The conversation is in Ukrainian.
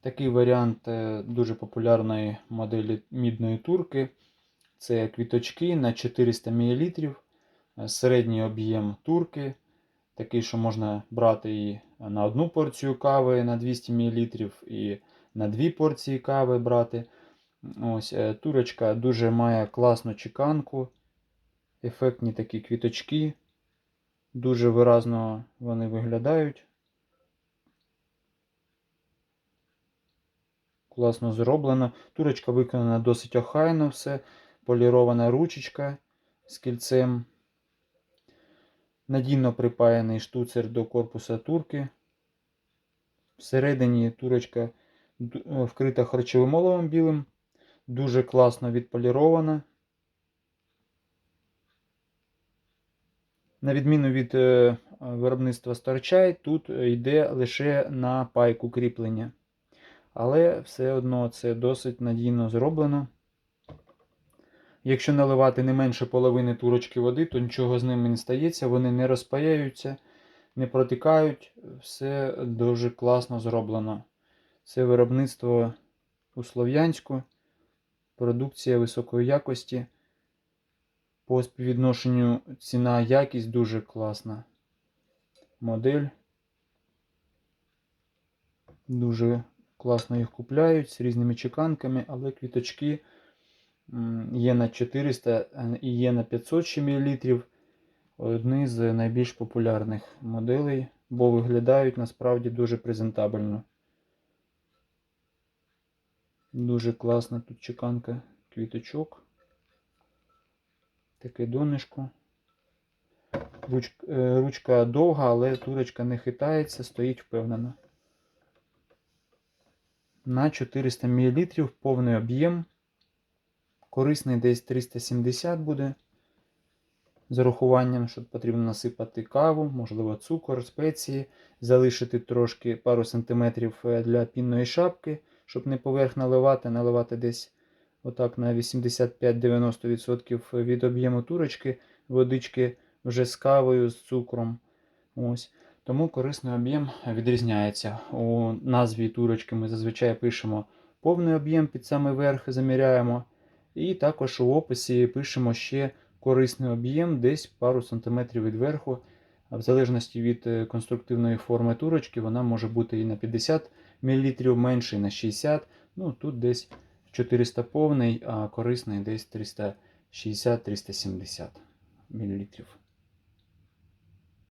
Такий варіант е, дуже популярної моделі мідної турки. Це квіточки на 400 мл. е, Середній об'єм турки. Такий, що можна брати і на одну порцію кави на 200 мл, і на дві порції кави брати. Ось, е, Турочка дуже має класну чеканку, ефектні такі квіточки. Дуже виразно вони виглядають. Класно зроблено. Турочка виконана досить охайно все. Полірована ручечка з кільцем. Надійно припаяний штуцер до корпуса турки. Всередині турочка е, вкрита харчовим оловом білим. Дуже класно відполірована. На відміну від е, виробництва Старчай, тут е, йде лише на пайку кріплення. Але все одно це досить надійно зроблено. Якщо наливати не менше половини турочки води, то нічого з ними не стається, вони не розпаяються, не протикають. Все дуже класно зроблено. Це виробництво у Слов'янську, продукція високої якості. По співвідношенню ціна-якість дуже класна. Модель. Дуже класно їх купляють з різними чеканками, але квіточки є на 400 е, і є на 500 ще мл. Одні з найбільш популярних моделей, бо виглядають насправді дуже презентабельно. Дуже класна тут чеканка квіточок. Таке донышко. Ручка, е, довга, але турочка не хитається, стоїть впевнено. На 400 мл повний об'єм. Корисний десь 370 буде. З урахуванням, що потрібно насипати каву, можливо, цукор, спеції, залишити трошки пару сантиметрів е, для пінної шапки, щоб не поверх наливати, наливати десь отак на 85-90% від об'єму турочки, водички вже з кавою, з цукром. Ось. Тому корисний об'єм відрізняється. У назві турочки ми зазвичай пишемо повний об'єм під самий верх, заміряємо. І також у описі пишемо ще корисний об'єм десь пару сантиметрів від верху. В залежності від е, конструктивної форми турочки, вона може бути і на 50 мл менше, і на 60 Ну Тут десь 400 повний, а корисний десь 360-370 мл.